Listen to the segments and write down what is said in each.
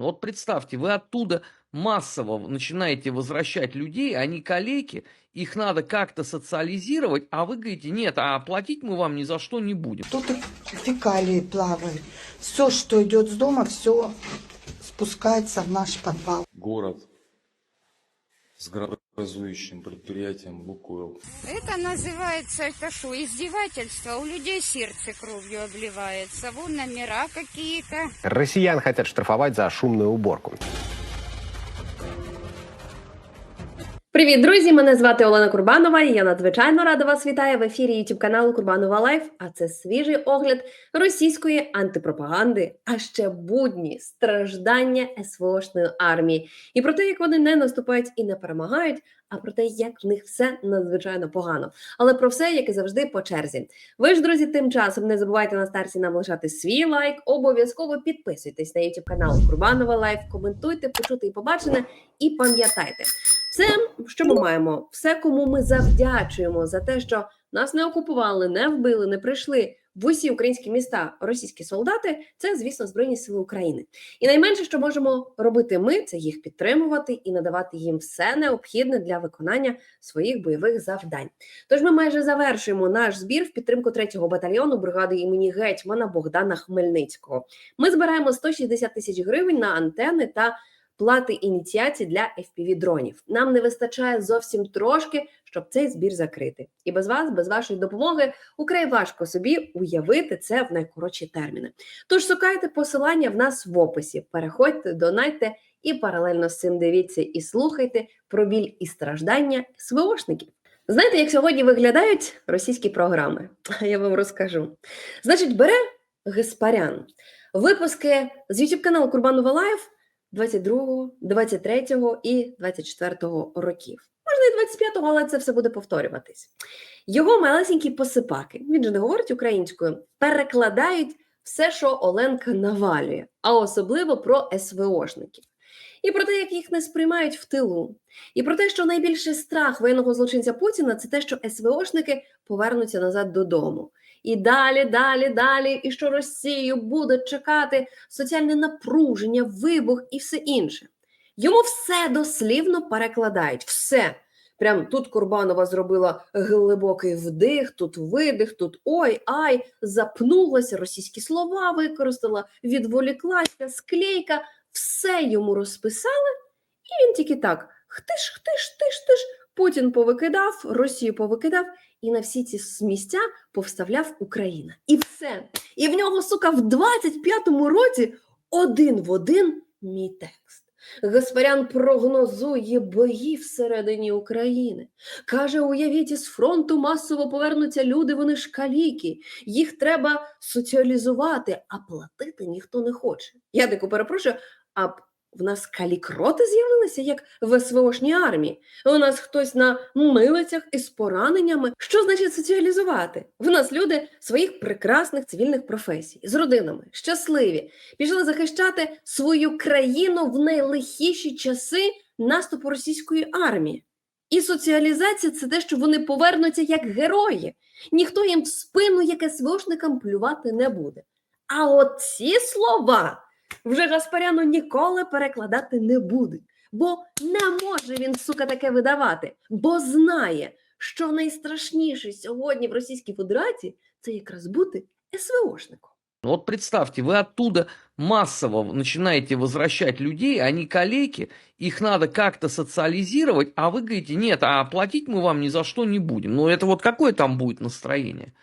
Ну Вот представьте, вы оттуда массово начинаете возвращать людей, они калеки, их надо как-то социализировать, а вы говорите, нет, а платить мы вам ни за что не будем. Тут и фекалии плавают. Все, что идет с дома, все спускается в наш подвал. город с градообразующим предприятием «Лукойл». Это называется, это что, издевательство? У людей сердце кровью обливается. Вон номера какие-то. Россиян хотят штрафовать за шумную уборку. Привіт, друзі! Мене звати Олена Курбанова. і Я надзвичайно рада вас вітаю в ефірі youtube каналу Курбанова Лайф. А це свіжий огляд російської антипропаганди, а ще будні страждання СВОшної армії, і про те, як вони не наступають і не перемагають, а про те, як в них все надзвичайно погано. Але про все, як і завжди, по черзі. Ви ж, друзі, тим часом не забувайте на старті нам лишати свій лайк. Обов'язково підписуйтесь на youtube канал Курбанова Лайф, коментуйте, почути і побачене, і пам'ятайте. Це що ми маємо? Все, кому ми завдячуємо за те, що нас не окупували, не вбили, не прийшли в усі українські міста російські солдати. Це, звісно, Збройні Сили України. І найменше, що можемо робити ми, це їх підтримувати і надавати їм все необхідне для виконання своїх бойових завдань. Тож ми майже завершуємо наш збір в підтримку 3-го батальйону бригади імені гетьмана Богдана Хмельницького. Ми збираємо 160 тисяч гривень на антени та плати ініціації для fpv дронів. Нам не вистачає зовсім трошки, щоб цей збір закрити. І без вас, без вашої допомоги, украй важко собі уявити це в найкоротші терміни. Тож шукайте посилання в нас в описі, переходьте, донайте і паралельно з цим дивіться і слухайте про біль і страждання СВОшників. Знаєте, як сьогодні виглядають російські програми? Я вам розкажу. Значить, бере Геспарян випуски з youtube каналу Курбанова Лайф 22, 23 і 24 років. Можна і 25-го, але це все буде повторюватись. Його малесенькі посипаки, він же не говорить українською, перекладають все, що Оленка навалює, а особливо про СВОшників. І про те, як їх не сприймають в тилу, і про те, що найбільший страх воєнного злочинця Путіна це те, що СВОшники повернуться назад додому. І далі, далі, далі, і що Росію буде чекати соціальне напруження, вибух і все інше. Йому все дослівно перекладають. Все. Прям тут Курбанова зробила глибокий вдих, тут видих, тут ой, ай, запнулася, російські слова використала, відволіклася, склейка, все йому розписали, і він тільки так: хтиш, хтиш, тиш, тиш. Путін повикидав, Росію повикидав, і на всі ці місця повставляв Україна. І все. І в нього, сука, в 25-му році один в один мій текст. Гаспарян прогнозує бої всередині України. Каже: уявіть, із фронту масово повернуться люди, вони ж каліки. Їх треба соціалізувати, а платити ніхто не хоче. Я дико перепрошую, а в нас калікроти з'явилися, як в СВОшній армії. У нас хтось на милицях із пораненнями. Що значить соціалізувати? В нас люди своїх прекрасних цивільних професій з родинами, щасливі, пішли захищати свою країну в найлихіші часи наступу російської армії. І соціалізація це те, що вони повернуться як герої. Ніхто їм в спину, як СВОшникам, плювати не буде. А от ці слова вже Гаспаряну ніколи перекладати не буде, бо не може він, сука, таке видавати, бо знає, що найстрашніше сьогодні в Російській Федерації це якраз бути СВОшником. Ну Вот представьте, вы оттуда массово начинаете возвращать людей, они калеки, их надо как-то социализировать, а вы говорите, нет, а платить мы вам ни за что не будем. Ну это вот какое там будет настроение?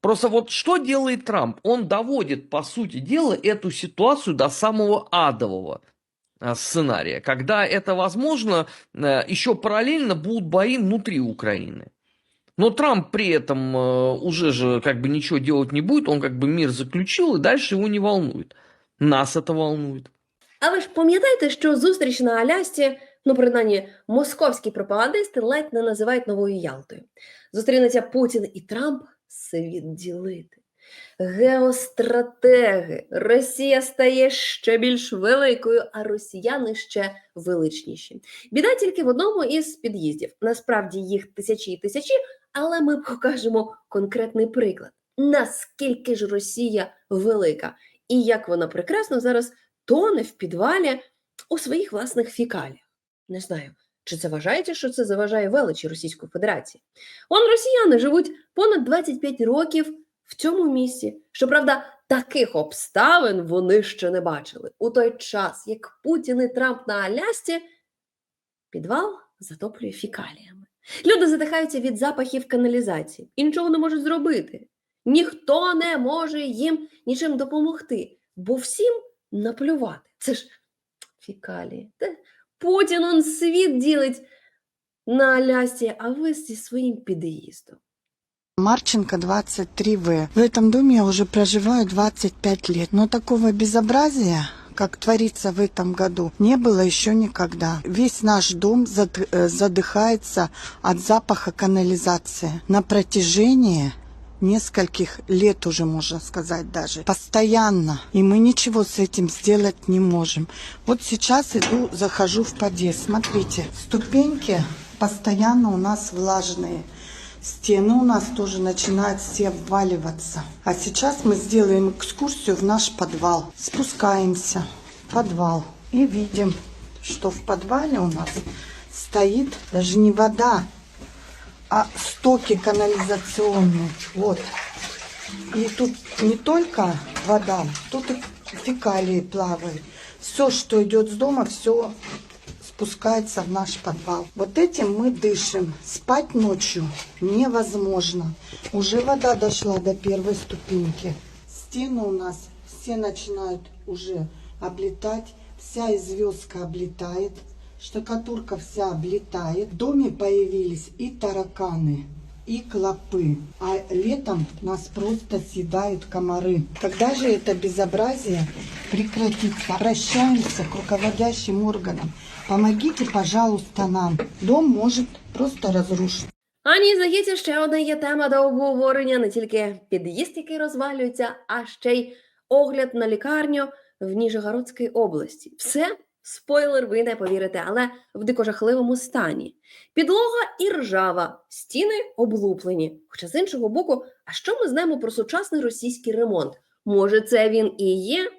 Просто вот что делает Трамп? Он доводит, по сути дела, эту ситуацию до самого адового а, сценария, когда это возможно, э, еще параллельно будут бои внутри Украины. Но Трамп при этом э, уже же как бы ничего делать не будет, он как бы мир заключил, и дальше его не волнует. Нас это волнует. А ви ж пам'ятаєте, що зустріч на Алясці, ну принаймні московські пропагандисти ледь не називають новою Ялтою. Зустрінуться Путін і Трамп світ ділити. Геостратеги. Росія стає ще більш великою, а росіяни ще величніші. Біда тільки в одному із під'їздів. Насправді їх тисячі і тисячі, але ми покажемо конкретний приклад. Наскільки ж Росія велика, і як вона прекрасно зараз тоне в підвалі у своїх власних фікаліях. Не знаю, чи це вважаєте, що це заважає величі Російської Федерації. Он росіяни живуть понад 25 років в цьому місці. Щоправда, таких обставин вони ще не бачили. У той час, як Путін і Трамп на Алясці, підвал затоплює фікаліями. Люди задихаються від запахів каналізації і нічого не можуть зробити. Ніхто не може їм нічим допомогти, бо всім наплювати. Це ж фікалії. Та Путін он світ ділить на Алясці, а ви зі своїм під'їздом. Марченко 23В. В этом доме я уже проживаю 25 лет. Но такого безобразия, как творится в этом году, не было еще никогда. Весь наш дом зад- э, задыхается от запаха канализации на протяжении нескольких лет уже, можно сказать даже. Постоянно. И мы ничего с этим сделать не можем. Вот сейчас иду, захожу в подъезд. Смотрите, ступеньки постоянно у нас влажные. Стены у нас тоже начинают все обваливаться. А сейчас мы сделаем экскурсию в наш подвал. Спускаемся в подвал и видим, что в подвале у нас стоит даже не вода, а стоки канализационные. Вот. И тут не только вода, тут и фекалии плавают. Все, что идет с дома, все спускается в наш подвал. Вот этим мы дышим. Спать ночью невозможно. Уже вода дошла до первой ступеньки. Стены у нас все начинают уже облетать. Вся известка облетает. Штукатурка вся облетает. В доме появились и тараканы, и клопы. А летом нас просто съедают комары. Когда же это безобразие прекратится? Обращаемся к руководящим органам. Помогите, пожалуйста, нам. Дом может просто разрушиться. А ні, здається, ще одна є тема до обговорення не тільки під'їзд, який розвалюється, а ще й огляд на лікарню в Ніжегородській області. Все, спойлер, ви не повірите, але в дико жахливому стані. Підлога і ржава, стіни облуплені. Хоча з іншого боку, а що ми знаємо про сучасний російський ремонт? Може, це він і є?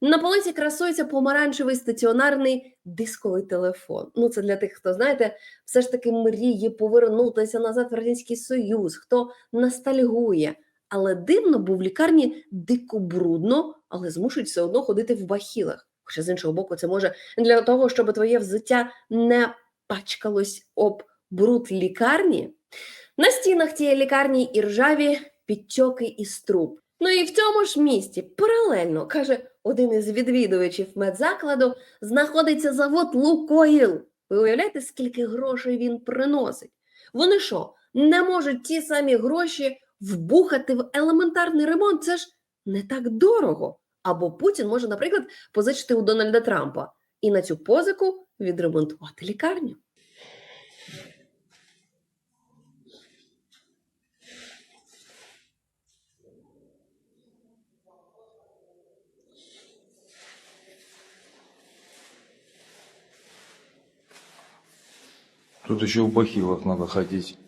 На полиці красується помаранчевий стаціонарний дисковий телефон. Ну, це для тих, хто знаєте, все ж таки мріє повернутися назад в Радянський Союз, хто ностальгує. Але дивно, бо в лікарні дико брудно, але змушують все одно ходити в бахілах. Хоча з іншого боку, це може для того, щоб твоє взуття не пачкалось об бруд лікарні. На стінах тієї лікарні і ржаві підтьоки із труб. Ну і в цьому ж місті паралельно, каже один із відвідувачів медзакладу, знаходиться завод Лукоїл. Ви уявляєте, скільки грошей він приносить? Вони що, не можуть ті самі гроші вбухати в елементарний ремонт? Це ж не так дорого. Або Путін може, наприклад, позичити у Дональда Трампа і на цю позику відремонтувати лікарню. Тут еще в бахилах надо ходить.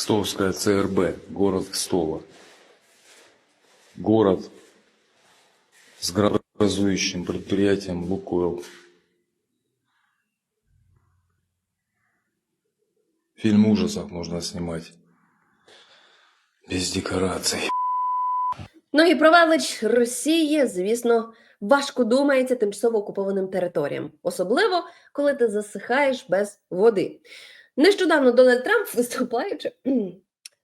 Кстовская ЦРБ, город Кстово. Город с градообразующим предприятием «Лукойл». Фильм ужасов можно снимать без декораций. Ну і про велич Росії, звісно, важко думається тимчасово окупованим територіям, особливо коли ти засихаєш без води. Нещодавно Дональд Трамп, виступаючи,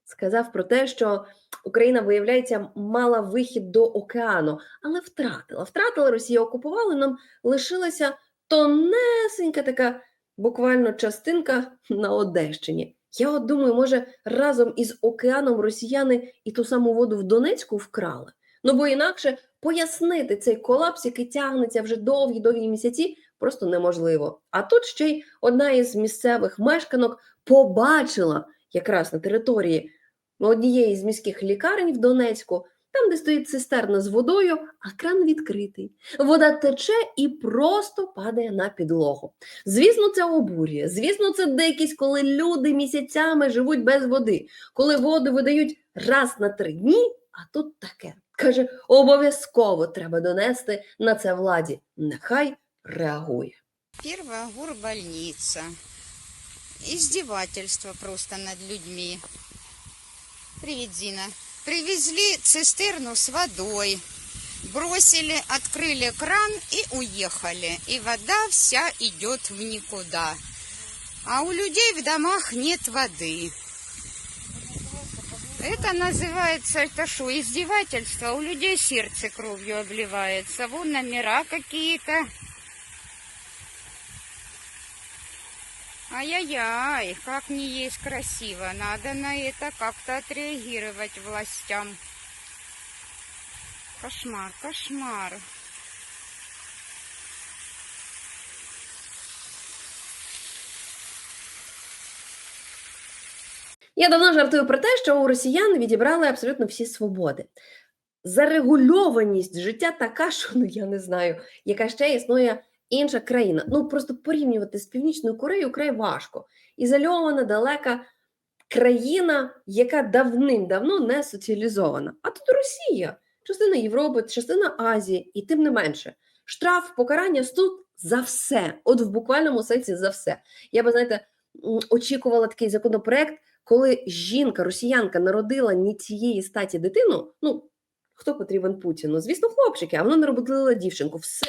сказав про те, що Україна, виявляється, мала вихід до океану, але втратила. Втратила Росія окупувала, нам лишилася тонесенька така буквально частинка на Одещині. Я от думаю, може, разом із океаном росіяни і ту саму воду в Донецьку вкрали. Ну бо інакше пояснити цей колапс, який тягнеться вже довгі-довгі місяці, просто неможливо. А тут ще й одна із місцевих мешканок побачила якраз на території однієї з міських лікарень в Донецьку, там, де стоїть цистерна з водою, а кран відкритий. Вода тече і просто падає на підлогу. Звісно, це обурює. Звісно, це дикість, коли люди місяцями живуть без води, коли воду видають раз на три дні, а тут таке. Каже, обов'язково треба донести на це владі. Нехай реагує. Первая горбольница. Издевательство просто над людьми. Привет, Зина. Привезли цистерну с водой. Бросили, открыли кран и уехали. И вода вся идет в никуда. А у людей в домах нет воды. Это называется, это что, издевательство? У людей сердце кровью обливается. Вон номера какие-то. Ай-яй-яй, как не есть красиво. Надо на это как-то отреагировать властям. Кошмар, кошмар. Я давно жартую про те, що у росіян відібрали абсолютно всі свободи. Зарегульованість життя така, що ну я не знаю, яка ще існує інша країна. Ну просто порівнювати з Північною Кореєю край важко. Ізольована, далека країна, яка давним-давно не соціалізована. А тут Росія, частина Європи, частина Азії, і тим не менше, штраф, покарання тут за все. От в буквальному сенсі за все. Я би знаєте, очікувала такий законопроект коли жінка, росіянка, народила ні цієї статі дитину, ну хто потрібен Путіну? Звісно, хлопчики, а вона народила дівчинку. Все,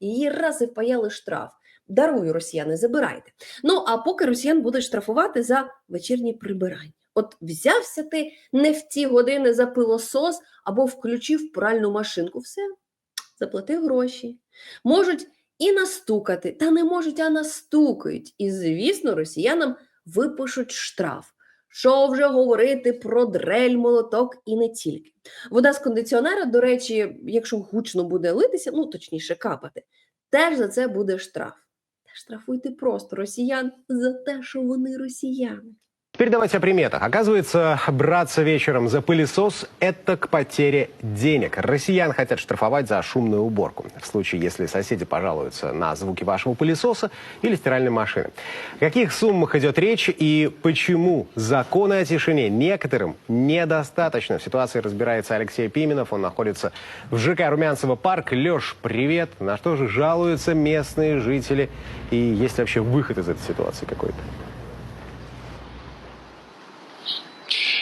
її раз і впаяли штраф. Дарую росіяни, забирайте. Ну а поки росіян будуть штрафувати за вечірні прибирання. От взявся ти не в ті години за пилосос або включив пральну машинку. Все, заплати гроші. Можуть і настукати, та не можуть, а настукають. І, звісно, росіянам випишуть штраф. Що вже говорити про дрель, молоток і не тільки. Вода з кондиціонера, до речі, якщо гучно буде литися, ну точніше капати, теж за це буде штраф. Та штрафуйте просто росіян за те, що вони росіяни. Теперь давайте о приметах. Оказывается, браться вечером за пылесос – это к потере денег. Россиян хотят штрафовать за шумную уборку. В случае, если соседи пожалуются на звуки вашего пылесоса или стиральной машины. О каких суммах идет речь и почему законы о тишине некоторым недостаточно? В ситуации разбирается Алексей Пименов. Он находится в ЖК Румянцево парк. Леш, привет. На что же жалуются местные жители? И есть ли вообще выход из этой ситуации какой-то?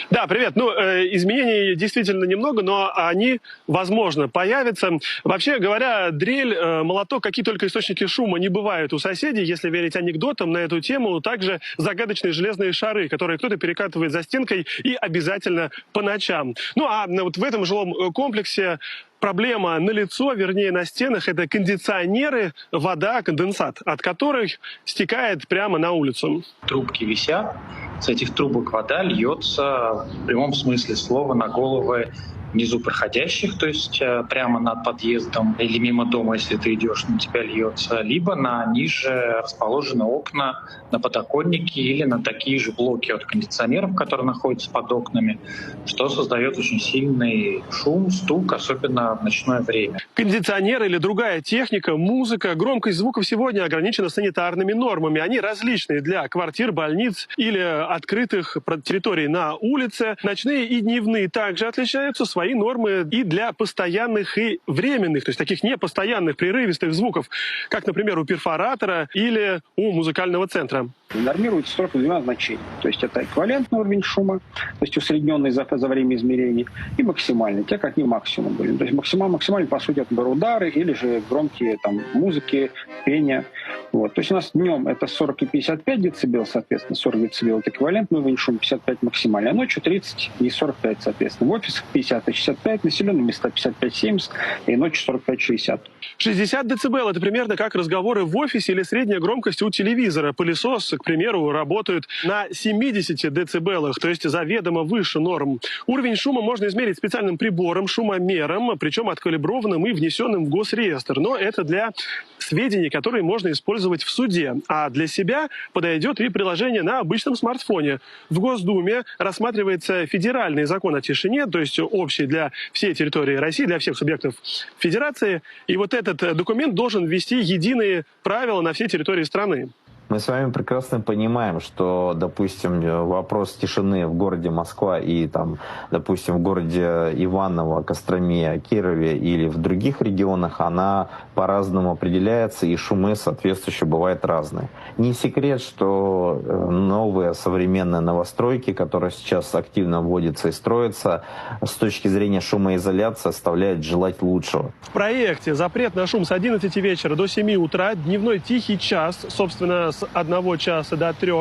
Да, привет. Ну, э, изменений действительно немного, но они, возможно, появятся. Вообще говоря, дрель, э, молоток, какие только источники шума не бывают у соседей, если верить анекдотам на эту тему. Также загадочные железные шары, которые кто-то перекатывает за стенкой и обязательно по ночам. Ну, а вот в этом жилом э, комплексе проблема на лицо, вернее на стенах, это кондиционеры, вода, конденсат, от которых стекает прямо на улицу. трубки висят, с этих трубок вода льется в прямом смысле слова на головы внизу проходящих, то есть э, прямо над подъездом или мимо дома, если ты идешь, на тебя льется, либо на ниже расположены окна, на подоконнике или на такие же блоки от кондиционеров, которые находятся под окнами, что создает очень сильный шум, стук, особенно в ночное время. Кондиционер или другая техника, музыка, громкость звуков сегодня ограничена санитарными нормами. Они различные для квартир, больниц или открытых территорий на улице. Ночные и дневные также отличаются свои нормы и для постоянных и временных, то есть таких непостоянных прерывистых звуков, как, например, у перфоратора или у музыкального центра. Нормируется строго двумя значениями. То есть это эквивалентный уровень шума, то есть усредненный за, за время измерений, и максимальный, те, какие максимум были. То есть максимал, максимальный, по сути, это удары или же громкие там, музыки, пение. Вот. То есть у нас днем это 40 и 55 децибел, соответственно, 40 децибел это эквивалентный уровень шума, 55 максимальный, а ночью 30 и 45, соответственно. В офисах 50 и 65, населенные места 55-70 и ночью 45-60. 60 дБ – это примерно как разговоры в офисе или средняя громкость у телевизора. Пылесос, к примеру, работают на 70 децибелах, то есть заведомо выше норм. Уровень шума можно измерить специальным прибором, шумомером, причем откалиброванным и внесенным в госреестр. Но это для сведений, которые можно использовать в суде. А для себя подойдет и приложение на обычном смартфоне. В Госдуме рассматривается федеральный закон о тишине, то есть общий для всей территории России, для всех субъектов федерации. И вот этот э, документ должен ввести единые правила на всей территории страны. Мы с вами прекрасно понимаем, что, допустим, вопрос тишины в городе Москва и там, допустим, в городе Иваново, Костроме, Кирове или в других регионах, она по-разному определяется, и шумы соответствующие бывают разные. Не секрет, что э, новые современные новостройки, которые сейчас активно вводятся и строятся, с точки зрения шумоизоляции оставляют желать лучшего. В проекте запрет на шум с 11 вечера до 7 утра, дневной тихий час, собственно, с 1 часа до 3,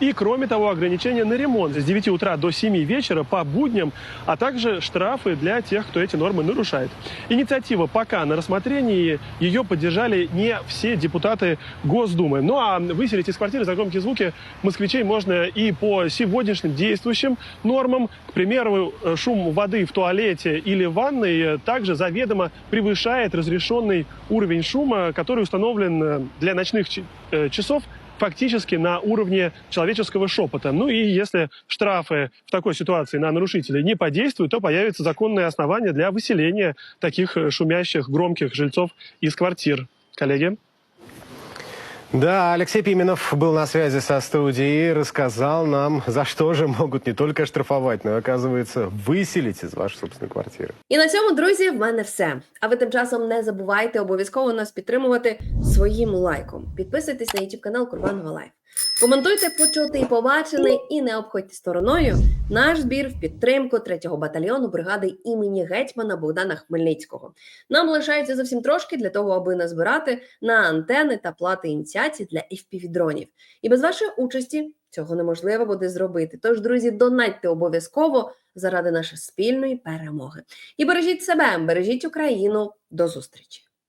и, кроме того, ограничения на ремонт с 9 утра до 7 вечера по будням, а также штрафы для тех, кто эти нормы нарушает. Инициатива пока на рассмотрении, ее поддержали не все депутаты Госдумы. Ну а выселить из квартиры за громкие звуки москвичей можно и по сегодняшним действующим нормам. К примеру, э, шум воды в туалете или в ванной также заведомо превышает разрешенный уровень шума, который установлен э, для ночных э, часов фактически на уровне человеческого шепота. Ну и если штрафы в такой ситуации на нарушителей не подействуют, то появится законное основание для выселения таких э, шумящих, громких жильцов из квартир. Коллеги? Да, Алексей Пименов был на связи со студией и рассказал нам, за что же могут не только штрафовать, но и, оказывается, выселить из вашей собственной квартиры. І на цьому, друзі, в мене все. А ви тим часом не забувайте обов'язково нас підтримувати своїм лайком. Підписуйтесь на YouTube канал Курбанова Лайф. Коментуйте почути і побачене, і не обходьте стороною наш збір в підтримку 3-го батальйону бригади імені гетьмана Богдана Хмельницького. Нам лишається зовсім трошки для того, аби назбирати на антени та плати ініціації для FPV-дронів. І без вашої участі цього неможливо буде зробити. Тож, друзі, донатьте обов'язково заради нашої спільної перемоги. І бережіть себе, бережіть Україну. До зустрічі!